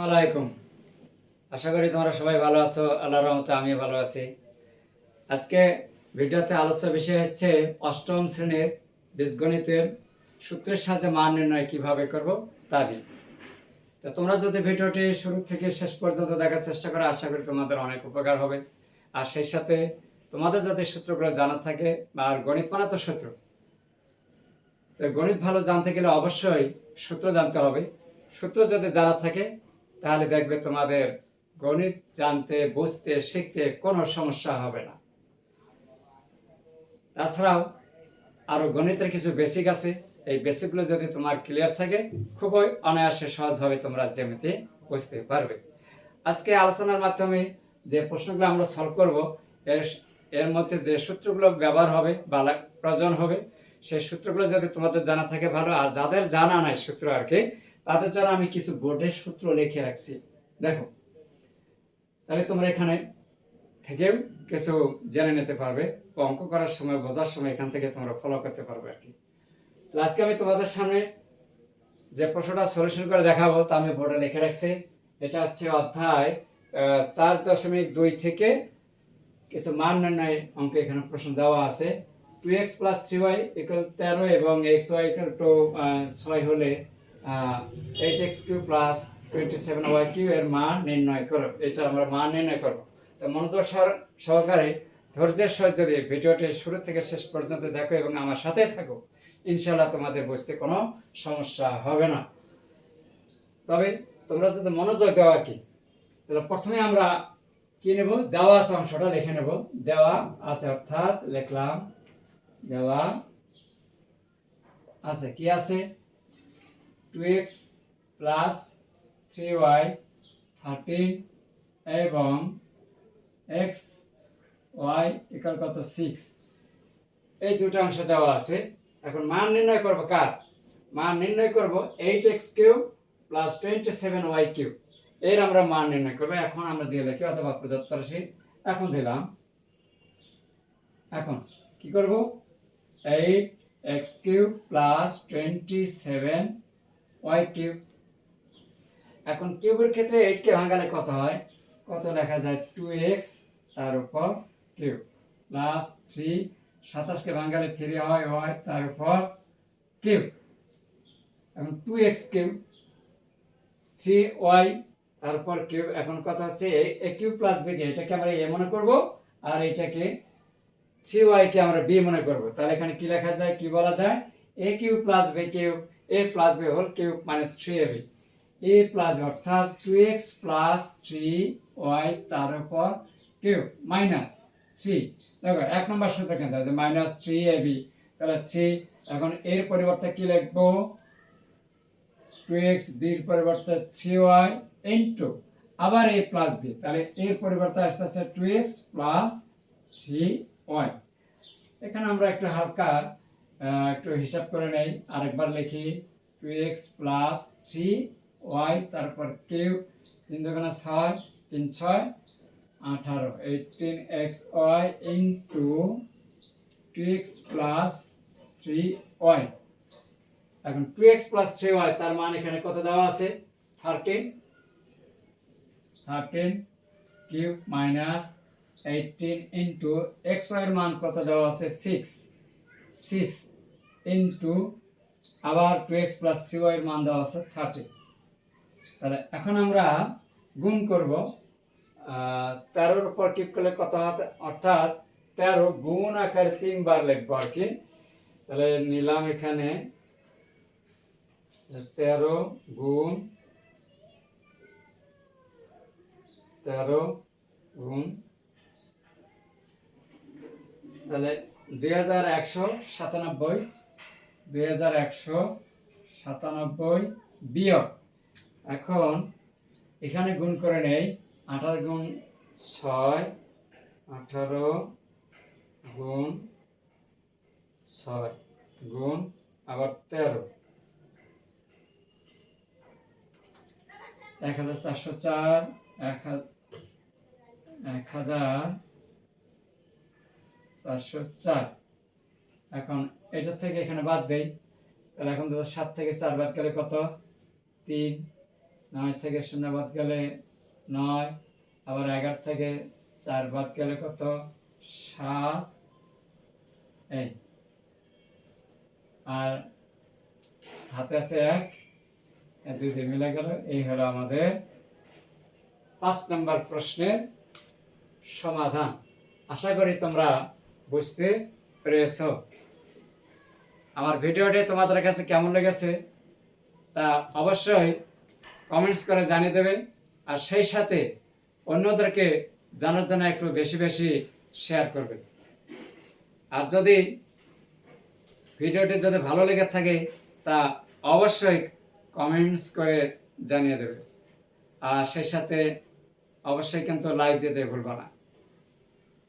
আসসালামাইকুম আশা করি তোমরা সবাই ভালো আছো আল্লাহ রহমতে আমিও ভালো আছি। আজকে ভিডিওতে আলোচ্য বিষয় হচ্ছে অষ্টম শ্রেণির বীজগণিতের সূত্রের সাহায্যে মান নির্ণয় কীভাবে করব তা নিয়ে তো তোমরা যদি ভিডিওটি শুরু থেকে শেষ পর্যন্ত দেখার চেষ্টা করো, আশা করি তোমাদের অনেক উপকার হবে। আর সেই সাথে তোমাদের যদি সূত্রগুলো জানা থাকে আর গণিত মানা তো সূত্র। তো গণিত ভালো জানতে গেলে অবশ্যই সূত্র জানতে হবে। সূত্র যদি জানা থাকে তাহলে দেখবে তোমাদের গণিত জানতে, বুঝতে, শিখতে কোনো সমস্যা হবে না। তাছাড়াও আরও গণিতের কিছু বেসিক আছে। এই বেসিকগুলো যদি তোমার ক্লিয়ার থাকে, খুবই অনায়াসে সহজভাবে তোমরা জ্যামিতি বুঝতে পারবে। আজকে আলোচনার মাধ্যমে যে প্রশ্নগুলো আমরা সলভ করব, এর এর মধ্যে যে সূত্রগুলো ব্যবহার হবে বা প্রয়োজন হবে, সেই সূত্রগুলো যদি তোমাদের জানা থাকে ভালো, আর যাদের জানা নাই সূত্র আর কি তাদের জন্য আমি কিছু বোর্ডের সূত্র লিখে রাখছি। দেখো, তাহলে তোমরা এখানে থেকেও কিছু জেনে নিতে পারবে অঙ্ক করার সময়, বোঝার সময় এখান থেকে তোমরা ফলো করতে পারবে আর কি। আজকে আমি তোমাদের সামনে যে প্রশ্নটা সলিউশন করে দেখাবো, তা আমি বোর্ডে লিখে রাখছি। এটা হচ্ছে অধ্যায় চার দশমিক দুই থেকে কিছু মান নির্ণয় অঙ্ক এখানে প্রশ্ন দেওয়া আছে। Two x plus three y equal তেরো এবং এক্স ওয়াই ইকুয়াল টু ছয় হলে eight x cube plus twenty seven y cube এর মান নির্ণয় করো। এটা আমরা মান নির্ণয় করব। তো মনোযোগ সহ- সহকারে ধৈর্যের সহ যদি ভিডিওটি শুরু থেকে শেষ পর্যন্ত দেখো এবং আমার সাথে থাকো ইনশাল্লাহ তোমাদের বুঝতে কোনো সমস্যা হবে না। তবে তোমরা যদি মনোযোগ দেওয়া কি, তাহলে প্রথমে আমরা কি নেব? দেওয়া আছে অংশটা লিখে নেব। দেওয়া আছে অর্থাৎ লিখলাম, দেওয়া আছে। কি আছে? Two x plus three y thirteen এবং এক্স ওয়াই ইকাল কত? সিক্স। এই দুটো অংশ দেওয়া আছে। এখন মান নির্ণয় করব কার? মান নির্ণয় করব eight x cube plus twenty seven y cube এর আমরা মান নির্ণয় করব। এখন আমরা দিয়ে লিখি, অথবা প্রদত্ত রাশি এখন দিলাম। এখন কি করব? Eight x cube plus twenty seven y cube এখন কিউবের ক্ষেত্রে এইটকে ভাঙালে কত হয়? কত লেখা যায়? টু এক্স তার উপর কিউ প্লাস থ্রি সাতাশকে ভাঙালে থ্রি হয় হয় তার উপর কিউ এখন two x cube three y তারপর কিউব এখন কথা হচ্ছে? এ কিউব প্লাস বি কে, এটাকে আমরা এ মনে করব, আর এটাকে থ্রি ওয়াইকে আমরা বি মনে করব। তাহলে এখানে কি লেখা যায়? কি বলা যায়? A cube plus b cube a plus b whole cube minus three a b a plus অর্থাৎ two x plus three y তার উপর কিউব মাইনাস থ্রি। দেখো, এক নম্বর সূত্র কেন আছে, মাইনাস থ্রি এ বি তাহলে থ্রি, এখন এর পরিবর্তে কি লিখব? টু এক্স বির পরিবর্তে থ্রি ওয়াই ইন্টু আবার এ প্লাস বি তাহলে এর পরিবর্তে আসতেছে two x plus three y. এখানে আমরা একটু হালকা একটু হিসাব করে নেই। আরেকবার লিখি। Two x plus three y, তারপর কিউ তিন দোকানে ছয়, তিন ছয়, আঠারো। Eighteen x y into two two x plus three y. এখন two x plus three y, তার মান এখানে কত দেওয়া আছে? Thirteen. Thirteen cube minus eighteen into x ওয়াইয়ের মান কত দেওয়া আছে? সিক্স। সিক্স ইন্টু আবার টু এক্স প্লাস থ্রি ওয়াইয়ের মান দেওয়া আছে থার্টি তাহলে এখন আমরা গুণ করব তেরোর উপর কিপ করলে কত হাতে অর্থাৎ তেরো গুণ আকারে তিনবার লিখব আর কি। তাহলে নিলাম এখানে, তেরো গুণ তেরো গুণ। তাহলে দুই হাজার একশো সাতানব্বই, দুই হাজার একশো সাতানব্বই বিয়োগ। এখন এখানে গুণ করে নেই, আঠারো গুণ ছয়, আঠারো গুণ ছয়, গুণ আবার তেরো। এক হাজার চারশো চার, এক হাজার চারশো চার। এখন এটা থেকে এখানে বাদ দেই। তাহলে এখন তো সাত থেকে চার বাদ গেলে কত? তিন, নয় থেকে শূন্য বাদ গেলে নয়, আবার এগারো থেকে চার বাদ গেলে কত? সাত। এই। আর হাতে আছে এক দুই দিয়ে মিলে গেল। এই হলো আমাদের পাঁচ নম্বর প্রশ্নের সমাধান। আশা করি তোমরা বুঝতে পেরেছ? আমার ভিডিওটি তোমাদের কাছে কেমন লেগেছে তা অবশ্যই কমেন্টস করে জানিয়ে দেবে আর সেই সাথে অন্যদেরকে জানার জন্য একটু বেশি বেশি শেয়ার করবে। আর যদি ভিডিওটি যদি ভালো লেগে থাকে, তা অবশ্যই কমেন্টস করে জানিয়ে দেবে। আর সেই সাথে অবশ্যই কিন্তু লাইক দিতে ভুলবা না।